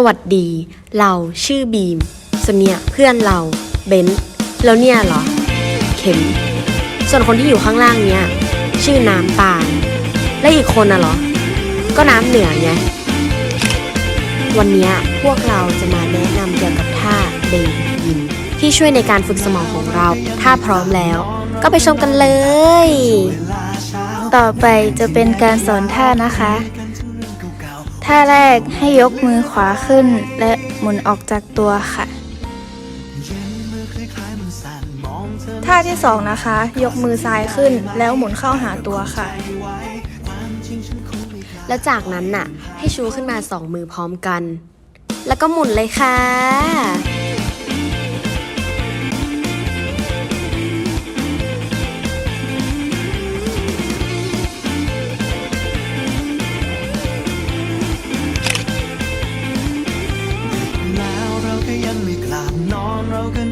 สวัสดี เราชื่อบีมส่วนเนี่ยเพื่อนเราเบนซ์แล้วเนี่ยเหรอ เข็ม ส่วนคนที่อยู่ข้างล่างเนี่ยชื่อน้ำตาล และอีกคนน่ะเหรอ ก็น้ำเหนือไง วันนี้พวกเราจะมาแนะนำเกี่ยวกับท่าเบนยินที่ช่วยในการฝึกสมองของเรา ถ้าพร้อมแล้ว ก็ไปชมกันเลย ต่อไปจะเป็นการสอนท่านะคะ ท่าแรกให้ยกมือขวาขึ้น และหมุนออกจากตัวค่ะ ท่าที่สองนะคะ ยกมือซ้ายขึ้น แล้วหมุนเข้าหาตัวค่ะ แล้วจากนั้นน่ะ ให้ชูขึ้นมาสองมือพร้อมกัน แล้วก็หมุนเลยค่ะ็ยังไม่กลับนอนเราก็